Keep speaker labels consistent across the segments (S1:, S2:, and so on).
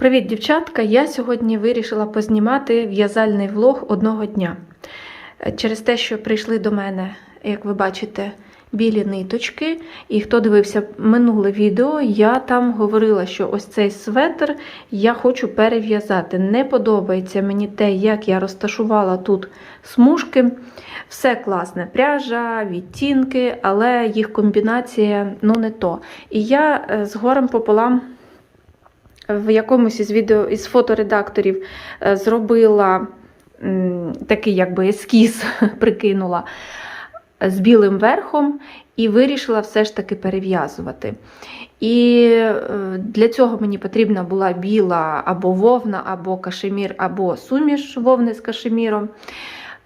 S1: Привіт, дівчатка! Я сьогодні вирішила познімати в'язальний влог одного дня. Через те, що прийшли до мене, як ви бачите, білі ниточки. І хто дивився минуле відео, я там говорила, що ось цей светр я хочу перев'язати. Не подобається мені те, як я розташувала тут смужки. Все класне, пряжа, відтінки, але їх комбінація ну не то. І я е, з горем пополам в якомусь із відео із фоторедакторів е, зробила такий якби ескіз, прикинула з білим верхом і вирішила все ж таки перев'язувати. І е, для цього мені потрібна була біла або вовна, або кашемір, або суміш вовни з кашеміром.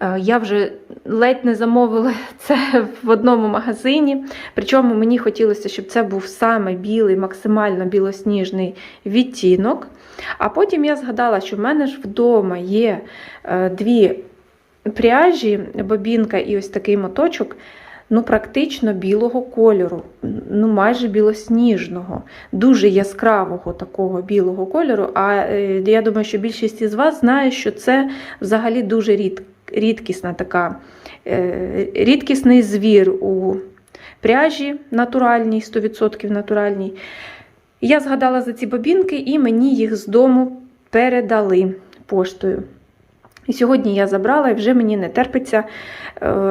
S1: Е, Я вже ледь не замовила це в одному магазині. Причому мені хотілося, щоб це був саме білий, максимально білосніжний відтінок. А потім я згадала, що в мене ж вдома є е, дві пряжі, бобінка і ось такий моточок. Ну, практично білого кольору, ну майже білосніжного, дуже яскравого такого білого кольору. А е, я думаю, що більшість із вас знає, що це взагалі дуже рідко рідкісна така, е, рідкісний звір у пряжі натуральній, 100% натуральній. Я згадала за ці бобінки, і мені їх з дому передали поштою. І сьогодні я забрала, і вже мені не терпиться е,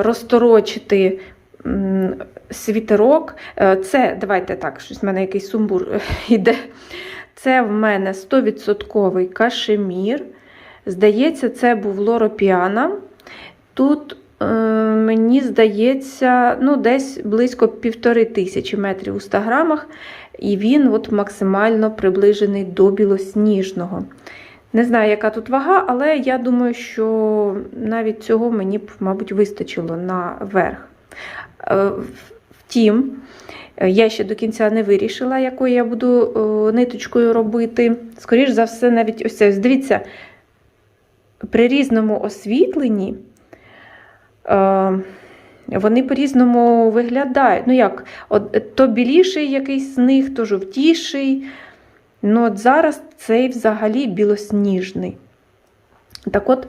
S1: розторочити світерок. Е, Це, давайте так, щось в мене якийсь сумбур йде. Це в мене 100% кашемір. Здається, це був лоропіана. Тут, е, мені здається, ну, десь близько півтори тисячі метрів у 100 грамах, і він от максимально приближений до білосніжного. Не знаю, яка тут вага, але я думаю, що навіть цього мені б, мабуть, вистачило на верх. Е, Втім, я ще до кінця не вирішила, якою я буду е, ниточкою робити. Скоріш за все, навіть ось це. Дивіться, при різному освітленні е, вони по-різному виглядають. Ну, як, от, то біліший якийсь з них, то жовтіший. Ну, от зараз цей взагалі білосніжний. Так от,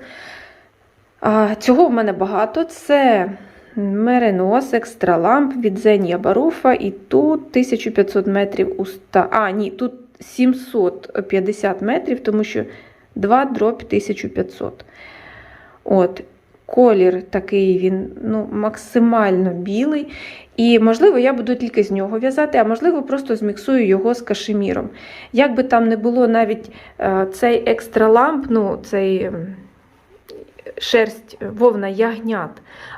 S1: цього в мене багато. Це меринос, екстраламп від Зенія Баруфа. І тут 1500 метрів у 100. А, ні, тут 750 метрів, тому що 2 дроб 1500. От, колір такий він ну, максимально білий. І, можливо, я буду тільки з нього в'язати, а можливо, просто зміксую його з кашеміром. Як би там не було, навіть е, цей екстра ламп, ну, цей шерсть вовна ягнят,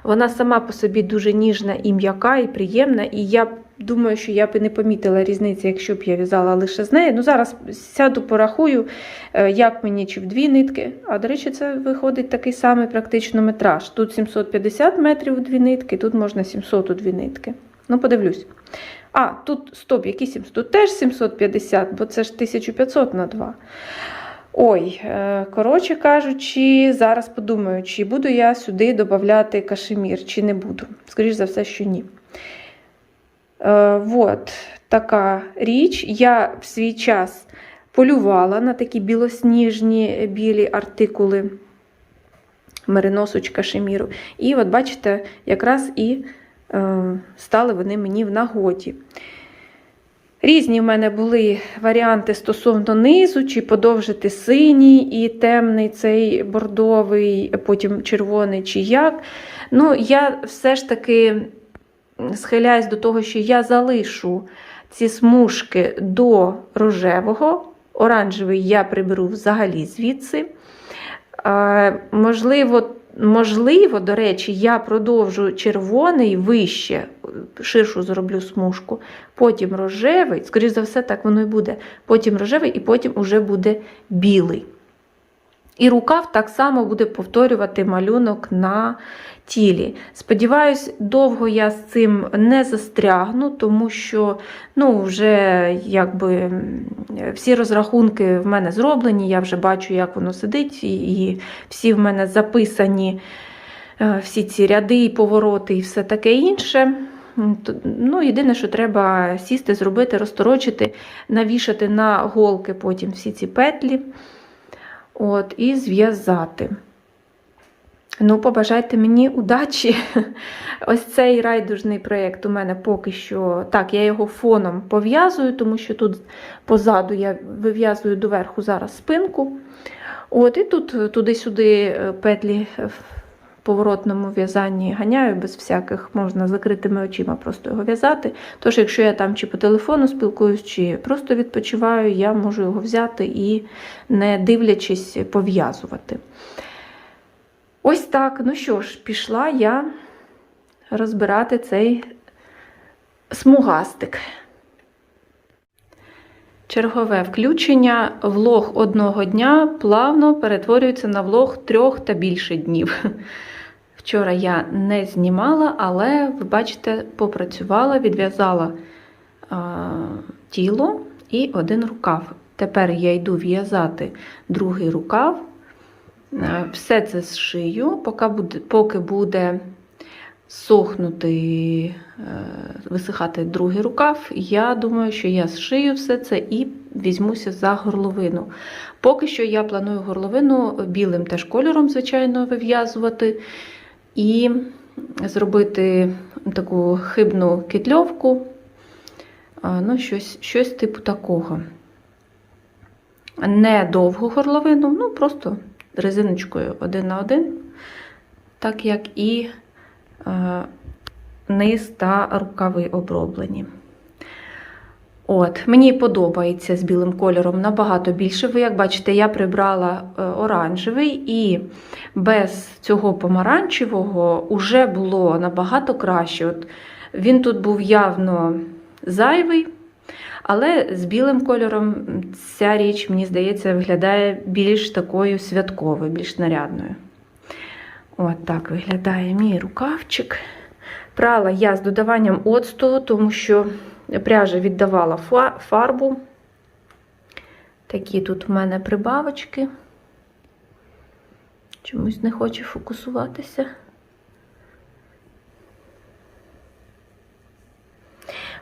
S1: вона сама по собі дуже ніжна і м'яка, і приємна. І я думаю, що я б не помітила різниці, якщо б я в'язала лише з нею. Ну, зараз сяду, порахую, е, як мені чи в дві нитки. А до речі, це виходить такий самий практично метраж. Тут 750 метрів у дві нитки, тут можна 700 у дві нитки. Ну, подивлюсь. А, тут стоп, які 700? Тут теж 750, бо це ж 1500 на 2. Ой, е, коротше кажучи, зараз подумаю, чи буду я сюди додати кашемір, чи не буду. Скоріше за все, що ні. Е, Вот така річ. Я в свій час полювала на такі білосніжні білі артикули мериносочка кашеміру. І от бачите, якраз і стали вони мені в нагоді. Різні в мене були варіанти стосовно низу, чи подовжити синій і темний цей бордовий, потім червоний, чи як. Ну, я все ж таки схиляюсь до того, що я залишу ці смужки до рожевого. Оранжевий я приберу взагалі звідси. Е, Можливо, можливо, до речі, я продовжу червоний вище, ширшу зроблю смужку, потім рожевий, скоріш за все, так воно і буде. Потім рожевий, і потім уже буде білий. І рукав так само буде повторювати малюнок на тілі. Сподіваюсь, довго я з цим не застрягну, тому що ну, вже якби всі розрахунки в мене зроблені, я вже бачу, як воно сидить, і, всі в мене записані, е, всі ці ряди, і повороти і все таке інше. Ну, єдине, що треба сісти, зробити, розторочити, навішати на голки потім всі ці петлі. От, і зв'язати. Ну, побажайте мені удачі. Ось цей райдужний проєкт у мене поки що. Так, я його фоном пов'язую, тому що тут позаду я вив'язую доверху зараз спинку. От, і тут е, туди-сюди е, петлі в поворотному в'язанні ганяю без всяких, можна закритими очима просто його в'язати. Тож, якщо я там чи по телефону спілкуюсь, чи просто відпочиваю, я можу його взяти і, не дивлячись, пов'язувати. Ось так. Ну що ж, пішла я розбирати цей смугастик. Чергове включення. Влог одного дня плавно перетворюється на влог трьох та більше днів. Вчора я не знімала, але, ви бачите, попрацювала, відв'язала а, тіло і один рукав. Тепер я йду в'язати другий рукав. Е, Все це зшию, поки буде, поки буде сохнути, е, висихати другий рукав, я думаю, що я зшию все це і візьмуся за горловину. Поки що я планую горловину білим теж кольором, звичайно, вив'язувати. І зробити таку хибну китльовку, ну, щось, щось типу такого. Не довгу горловину, ну просто резиночкою один на один, так як і низ та рукави оброблені. От, Мені подобається з білим кольором набагато більше. Ви, як бачите, я прибрала е, оранжевий, і без цього помаранчевого вже було набагато краще. От Він тут був явно зайвий, але з білим кольором ця річ, мені здається, виглядає більш такою святковою, більш нарядною. От так виглядає мій рукавчик. Прала я з додаванням оцту, тому що пряжа віддавала фарбу. Такі тут в мене прибавочки. Чомусь не хоче фокусуватися.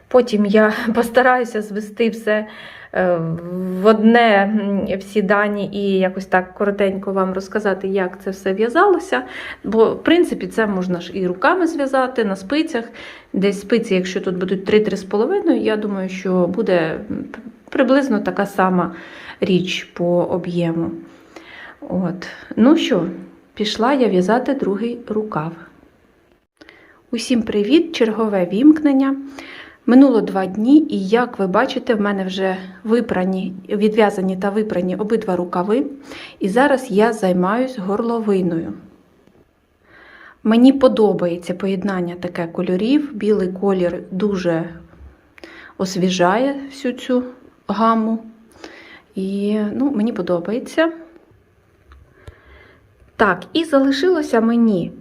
S1: Потім я постараюся звести все в одне всі дані і якось так коротенько вам розказати, як це все в'язалося. Бо, в принципі, це можна ж і руками зв'язати на спицях. Десь спиці, якщо тут будуть 3-3,5, я думаю, що буде приблизно така сама річ по об'єму. От. Ну що, пішла я в'язати другий рукав. Усім привіт! Чергове вімкнення. Минуло два дні, і як ви бачите, в мене вже випрані, відв'язані та випрані обидва рукави. І зараз я займаюсь горловиною. Мені подобається поєднання таке кольорів. Білий колір дуже освіжає всю цю гаму. І ну, мені подобається. Так, і залишилося мені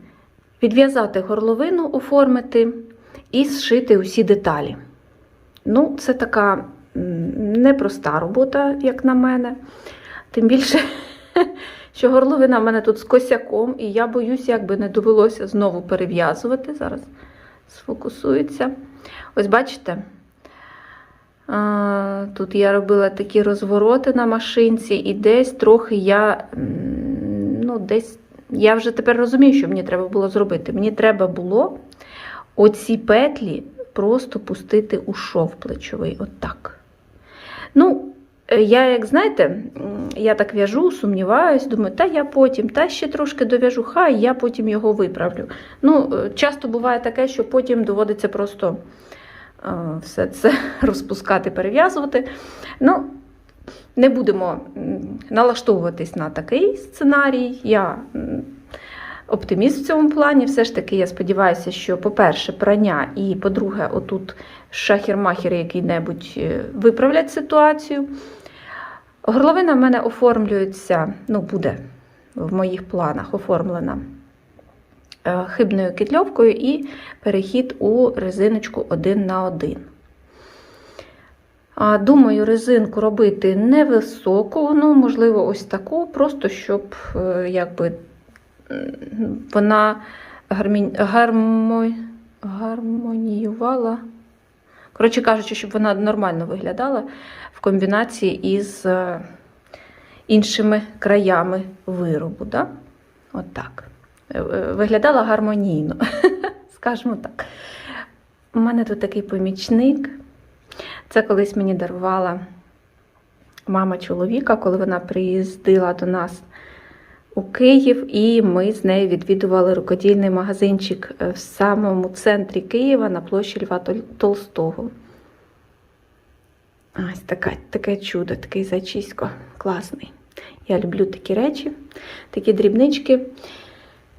S1: відв'язати горловину, оформити і зшити усі деталі. Ну, це така непроста робота, як на мене. Тим більше, що горловина в мене тут з косяком, і я боюсь, як би не довелося знову перев'язувати. Зараз сфокусується. Ось бачите? Тут я робила такі розвороти на машинці, і десь трохи я, ну, десь, я вже тепер розумію, що мені треба було зробити. Мені треба було оці петлі просто пустити у шов плечовий. Отак. Ну, е, я, як знаєте, я так в'яжу, сумніваюсь, думаю, та я потім, та ще трошки дов'яжу, хай я потім його виправлю. Ну, е, часто буває таке, що потім доводиться просто е, все це розпускати, перев'язувати. Ну, не будемо налаштовуватись на такий сценарій. Я оптиміст в цьому плані. Все ж таки, я сподіваюся, що, по-перше, прання, і, по-друге, отут шахір-махір який-небудь е, виправлять ситуацію. Горловина в мене оформлюється, ну, буде в моїх планах оформлена е, хибною китльовкою і перехід у резиночку один на один. Думаю, резинку робити невисоку, ну, можливо, ось таку, просто щоб е, якби, вона гармі... гармо... гармоніювала. Коротше кажучи, щоб вона нормально виглядала в комбінації із е, іншими краями виробу. Да? От так. Е, е, Виглядала гармонійно, скажімо так. У мене тут такий помічник. Це колись мені дарувала мама чоловіка, коли вона приїздила до нас у Київ, і ми з нею відвідували рукодільний магазинчик е, в самому центрі Києва на площі Льва Толстого. Ось така, таке чудо, такий зайчисько класний. Я люблю такі речі, такі дрібнички.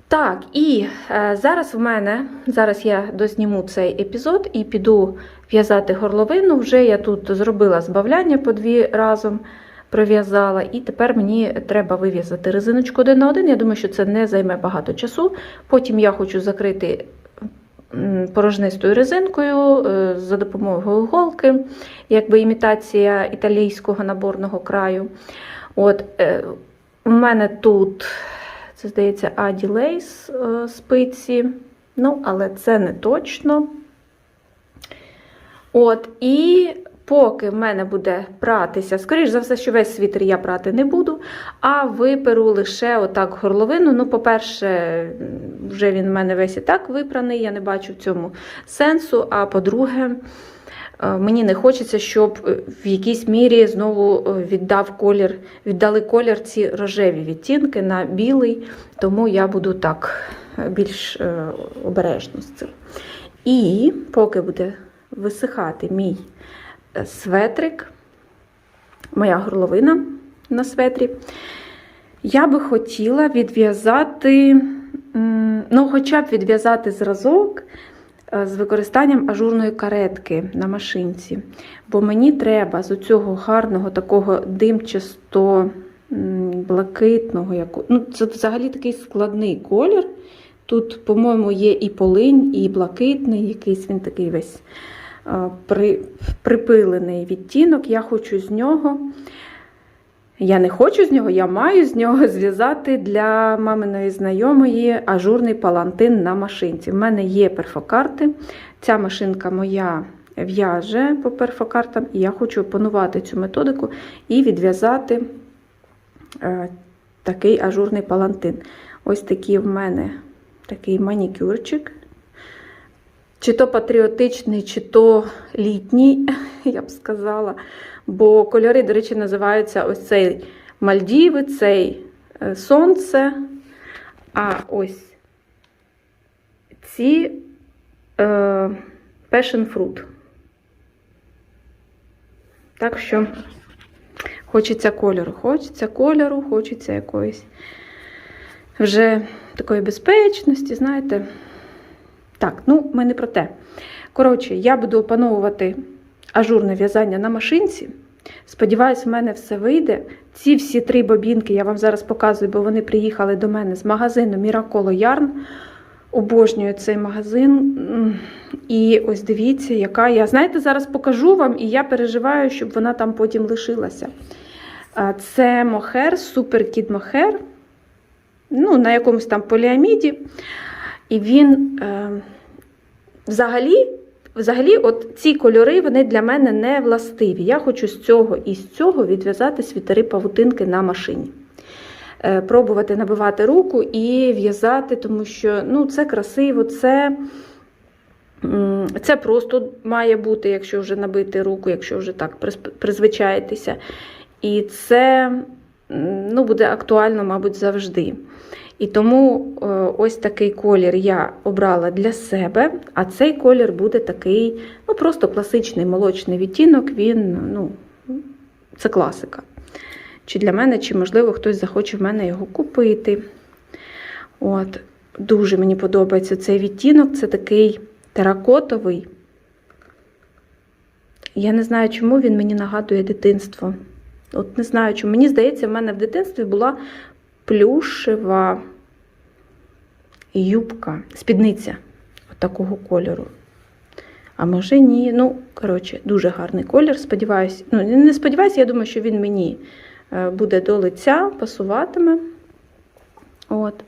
S1: Так, і е, зараз в мене, зараз я дозніму цей епізод і піду в'язати горловину. Вже я тут зробила збавляння по дві разом пров'язала, і тепер мені треба вив'язати резиночку один на один. Я думаю, що це не займе багато часу. Потім я хочу закрити порожнистою резинкою е, за допомогою голки, якби імітація італійського наборного краю. От, е, у мене тут, це здається, Аді Лейс спиці, ну, але це не точно. От, і поки в мене буде пратися, скоріш за все, що весь світер я прати не буду, а виперу лише отак горловину. Ну, по-перше, вже він в мене весь і так випраний, я не бачу в цьому сенсу. А по-друге, е, мені не хочеться, щоб е, в якійсь мірі знову е, віддав колір, віддали колір ці рожеві відтінки на білий, тому я буду так більш обережно з цим. І поки буде висихати мій светрик, моя горловина на светрі, я би хотіла відв'язати, ну, хоча б відв'язати зразок е, з використанням ажурної каретки на машинці. Бо мені треба з цього гарного такого димчасто блакитного, яку- ну, це взагалі такий складний колір. Тут, по-моєму, є і полинь, і блакитний, якийсь він такий весь при, припилений відтінок. Я хочу з нього. Я не хочу з нього, я маю з нього зв'язати для маминої знайомої ажурний палантин на машинці. В мене є перфокарти. Ця машинка моя в'яже по перфокартам, і я хочу опанувати цю методику і відв'язати е, такий ажурний палантин. Ось такий в мене такий манікюрчик. Чи то патріотичний, чи то літній, я б сказала. Бо кольори, до речі, називаються ось цей Мальдіви, цей е, сонце. А ось ці е, Passion Fruit. Так що хочеться кольору, хочеться кольору, хочеться якоїсь вже такої безпечності, знаєте. Так, ну, ми не про те. Коротше, я буду опановувати ажурне в'язання на машинці. Сподіваюсь, в мене все вийде. Ці всі три бобінки я вам зараз показую, бо вони приїхали до мене з магазину Miracollo Yarn. Обожнюю цей магазин. І ось дивіться, яка я. Знаєте, зараз покажу вам, і я переживаю, щоб вона там потім лишилася. Це мохер, супер кід мохер. Ну, на якомусь там поліаміді. І він е, взагалі, взагалі, от ці кольори вони для мене не властиві. Я хочу з цього і з цього відв'язати світери павутинки на машині. Е, пробувати набивати руку і в'язати, тому що ну, це красиво, це, це просто має бути, якщо вже набити руку, якщо вже так призвичаєтеся. І це ну, буде актуально, мабуть, завжди. І тому е, ось такий колір я обрала для себе, а цей колір буде такий, ну просто класичний молочний відтінок, він, ну, це класика. Чи для мене, чи, можливо, хтось захоче в мене його купити. От, Дуже мені подобається цей відтінок, це такий теракотовий. Я не знаю, чому він мені нагадує дитинство. От не знаю, чому. Мені здається, в мене в дитинстві була плюшева юбка, спідниця от такого кольору. А може ні. Ну, коротше, дуже гарний колір. Сподіваюсь, ну, не сподіваюся, я думаю, що він мені е, буде до лиця, пасуватиме. От.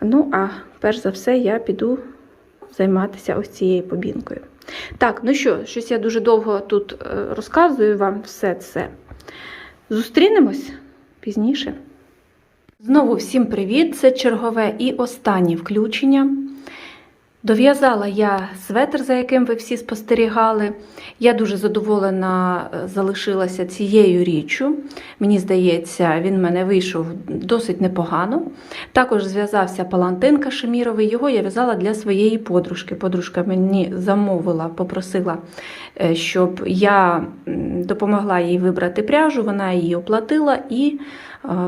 S1: Ну, а перш за все, я піду займатися ось цією побінкою. Так, ну що, щось я дуже довго тут е, розказую вам все це. Зустрінемось пізніше. Знову всім привіт! Це чергове і останнє включення. Дов'язала я светр, за яким ви всі спостерігали. Я дуже задоволена е, залишилася цією річчю. Мені здається, він в мене вийшов досить непогано. Також зв'язався палантин кашеміровий. Його я в'язала для своєї подружки. Подружка мені замовила, попросила, е, щоб я допомогла їй вибрати пряжу. Вона її оплатила і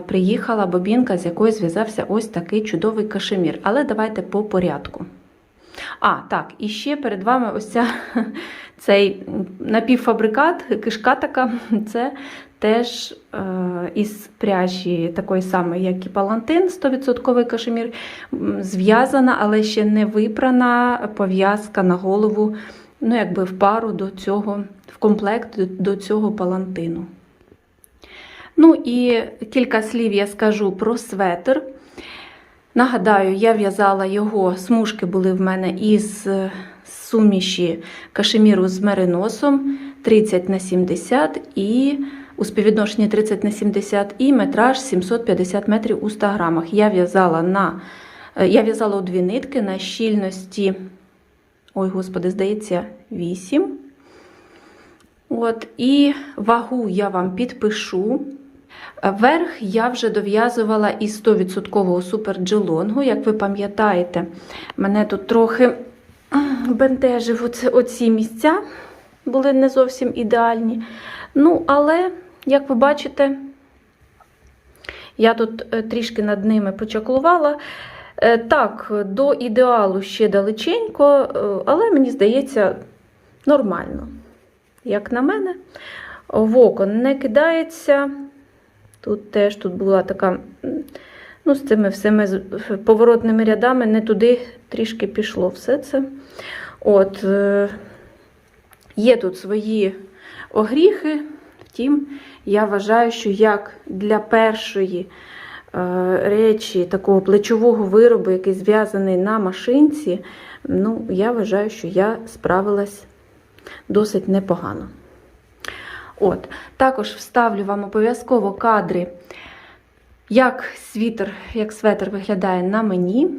S1: приїхала бобінка, з якої зв'язався ось такий чудовий кашемір. Але давайте по порядку. А, так, і ще перед вами ось ця, цей напівфабрикат, кишка така, це теж е, із пряжі такої самої, як і палантин, 100% кашемір, зв'язана, але ще не випрана пов'язка на голову, ну, якби в пару до цього, в комплект до цього палантину. Ну і кілька слів я скажу про светр. Нагадаю, я в'язала його, смужки були в мене із е, суміші кашеміру з мериносом 30 на 70 і у співвідношенні 30 на 70 і метраж 750 метрів у 100 грамах. Я в'язала на е, я в'язала у дві нитки на щільності, ой, господи, здається, 8. От, і вагу я вам підпишу. Верх я вже дов'язувала із 100% суперджелонгу. Як ви пам'ятаєте, мене тут трохи бентежив оце, оці місця, були не зовсім ідеальні. Ну, але, як ви бачите, я тут е, трішки над ними почаклувала. Е, Так, до ідеалу ще далеченько, е, але мені здається, нормально. Як на мене, в око не кидається. Тут теж тут була така, ну, з цими всіми поворотними рядами, не туди трішки пішло все це. От, е, є тут свої огріхи, втім, я вважаю, що як для першої е, речі такого плечового виробу, який зв'язаний на машинці, ну, я вважаю, що я справилась досить непогано. От, також вставлю вам обов'язково кадри, як світер, як светр виглядає на мені.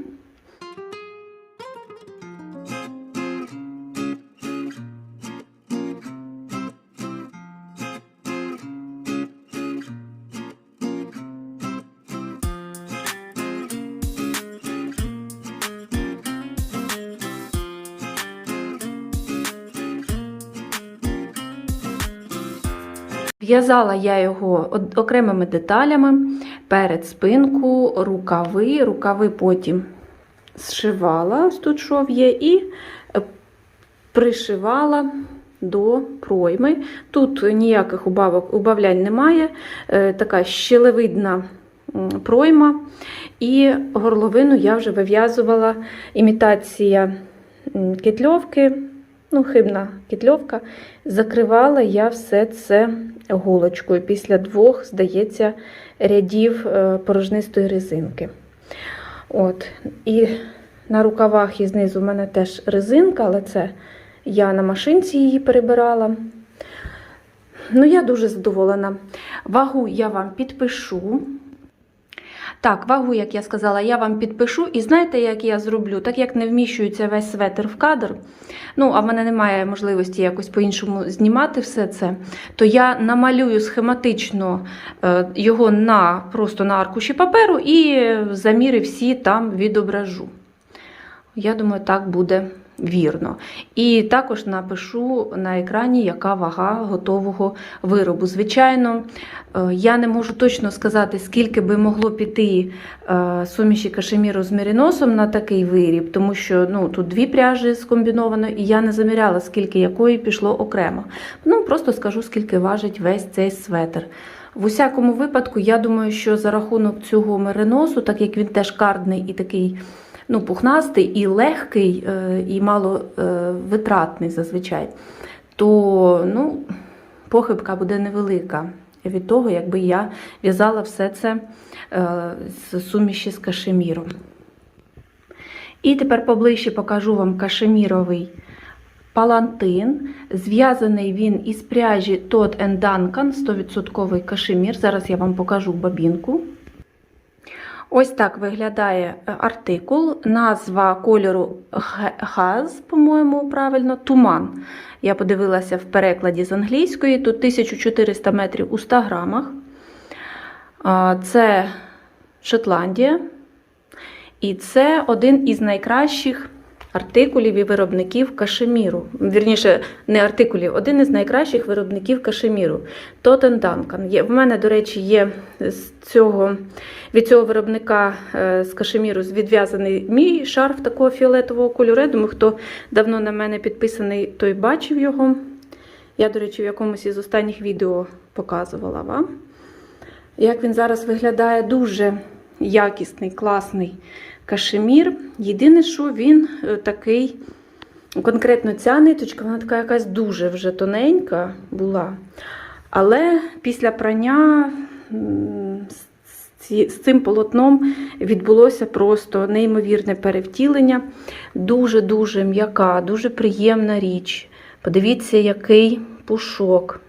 S1: В'язала я його окремими деталями. Перед спинку, рукави, рукави потім зшивала, ось тут шов є, і е, пришивала до пройми. Тут ніяких убавок, убавлянь немає, е, така щелевидна пройма. І горловину я вже вив'язувала. Імітація кетльовки, ну, хибна кетльовка. Закривала я все це голочкою після двох, здається, рядів е, порожнистої резинки. От. І на рукавах і знизу в мене теж резинка, але це я на машинці її перебирала. Ну, я дуже задоволена. Вагу я вам підпишу. Так, вагу, як я сказала, я вам підпишу. І знаєте, як я зроблю? Так як не вміщується весь светр в кадр, ну, а в мене немає можливості якось по-іншому знімати все це, то я намалюю схематично е, його на, просто на аркуші паперу і заміри всі там відображу. Я думаю, так буде вірно. І також напишу на екрані, яка вага готового виробу. Звичайно, е, я не можу точно сказати, скільки би могло піти е, суміші кашеміру з мериносом на такий виріб, тому що ну, тут дві пряжі скомбіновано, і я не заміряла, скільки якої пішло окремо. Ну, просто скажу, скільки важить весь цей светр. В усякому випадку, я думаю, що за рахунок цього мериносу, так як він теж кардний і такий ну, пухнастий, і легкий, е, і мало е, витратний зазвичай, то ну, похибка буде невелика від того, якби я в'язала все це е, з суміші з кашеміром. І тепер поближче покажу вам кашеміровий палантин. Зв'язаний він із пряжі Todd Duncan 100% кашемір. Зараз я вам покажу бабінку. Ось так виглядає е, артикул. Назва кольору газ, по-моєму, правильно, туман. Я подивилася в перекладі з англійської. Тут 1400 метрів у 100 грамах. Це Шотландія. І це один із найкращих артикулів і виробників кашеміру. Вірніше, не артикулів, один із найкращих виробників кашеміру. Тотен Данкан. В мене, до речі, є з цього, від цього виробника е, з кашеміру відв'язаний мій шарф такого фіолетового кольору. Я думаю, хто давно на мене підписаний, той бачив його. Я, до речі, в якомусь із останніх відео показувала вам. Як він зараз виглядає, дуже якісний, класний кашемір. Єдине, що він е, такий, конкретно ця ниточка, вона така якась дуже вже тоненька була. Але після прання з цим полотном відбулося просто неймовірне перевтілення. Дуже-дуже м'яка, дуже приємна річ. Подивіться, який пушок.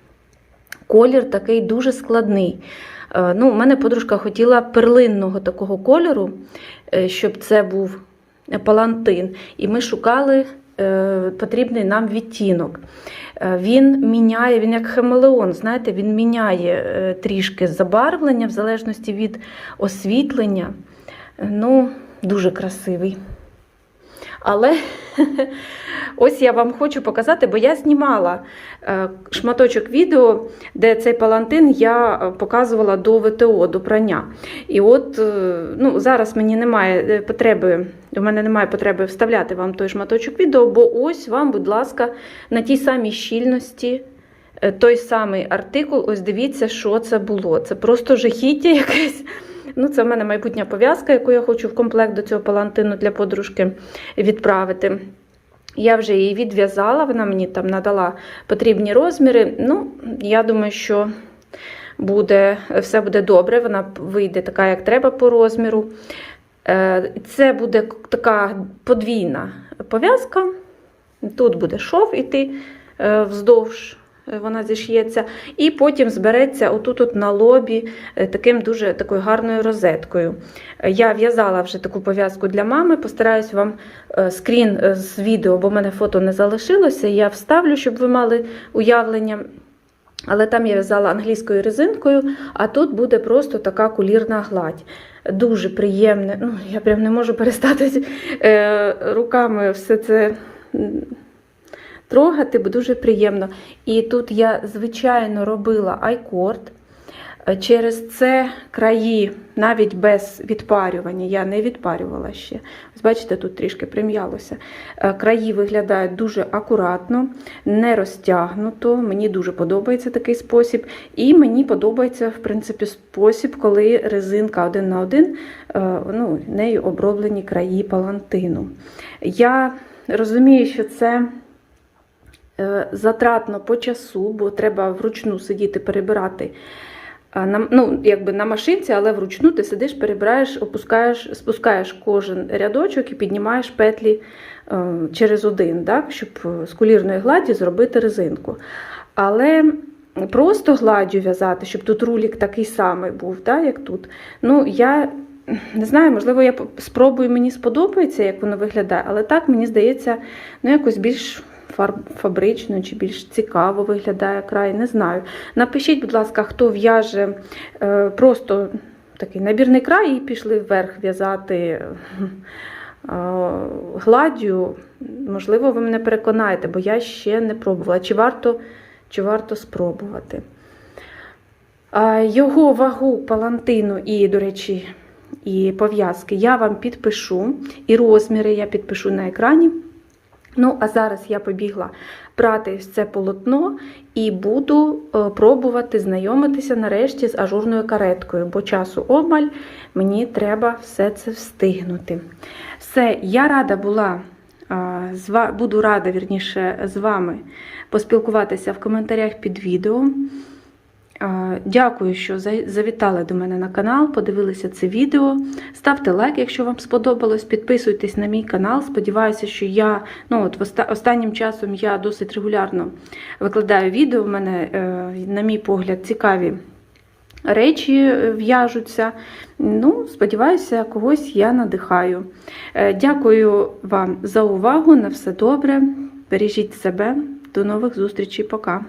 S1: Колір такий дуже складний. Е, Ну, у мене подружка хотіла перлинного такого кольору, е, щоб це був палантин. І ми шукали е, потрібний нам відтінок. Він міняє, він як хамелеон, знаєте, він міняє трішки забарвлення в залежності від освітлення. Ну, дуже красивий. Але ось я вам хочу показати, бо я знімала е, шматочок відео, де цей палантин я е, показувала до ВТО, до прання. І от е, ну, зараз мені немає потреби, у мене немає потреби вставляти вам той шматочок відео, бо ось вам, будь ласка, на тій самій щільності. Той самий артикул, ось дивіться, що це було. Це просто жахіття якесь. Ну, це в мене майбутня пов'язка, яку я хочу в комплект до цього палантину для подружки відправити. Я вже її відв'язала, вона мені там надала потрібні розміри. Ну, я думаю, що буде, все буде добре, вона вийде така, як треба по розміру. Е, Це буде така подвійна пов'язка. Тут буде шов іти е, вздовж, вона зіш'ється, і потім збереться отут от на лобі е, таким дуже такою гарною розеткою. Е, Я в'язала вже таку пов'язку для мами, постараюсь вам е, скрін е, з відео, бо в мене фото не залишилося. Я вставлю, щоб ви мали уявлення. Але там я в'язала англійською резинкою, а тут буде просто така кулірна гладь. Дуже приємне. Ну, я прям не можу перестати е, руками все це трогати, бо дуже приємно. І тут я, звичайно, робила айкорд. Е, Через це краї, навіть без відпарювання, я не відпарювала ще. Ось бачите, тут трішки прим'ялося. Е, Краї виглядають дуже акуратно, не розтягнуто. Мені дуже подобається такий спосіб. І мені подобається, в принципі, спосіб, коли резинка один на один, е, ну, нею оброблені краї палантину. Я розумію, що це. Е, Затратно по часу, бо треба вручну сидіти перебирати на, ну, якби на машинці, але вручну ти сидиш, перебираєш, опускаєш, спускаєш кожен рядочок і піднімаєш петлі е, через один, так, щоб з кулірної гладі зробити резинку. Але просто гладдю в'язати, щоб тут рулік такий самий був, так, як тут. Ну, я не знаю, можливо, я спробую, мені сподобається, як воно виглядає, але так мені здається, ну, якось більш фабрично чи більш цікаво виглядає край, не знаю. Напишіть, будь ласка, хто в'яже е, просто такий набірний край і пішли вверх в'язати е, гладдю. Можливо, ви мене переконаєте, бо я ще не пробувала. Чи варто, чи варто спробувати? Його вагу палантину і, до речі, і пов'язки я вам підпишу, і розміри я підпишу на екрані. Ну, а зараз я побігла прати це полотно і буду е, пробувати знайомитися нарешті з ажурною кареткою, бо часу обмаль мені треба все це встигнути. Все, я рада була, з буду рада, вірніше, з вами поспілкуватися в коментарях під відео. Дякую, що завітали до мене на канал, подивилися це відео. Ставте лайк, якщо вам сподобалось. Підписуйтесь на мій канал. Сподіваюся, що я ну от останнім часом я досить регулярно викладаю відео. У мене, е, на мій погляд, цікаві речі е, в'яжуться. Ну, сподіваюся, когось я надихаю. Е, Дякую вам за увагу. На все добре. Бережіть себе. До нових зустрічей. Пока.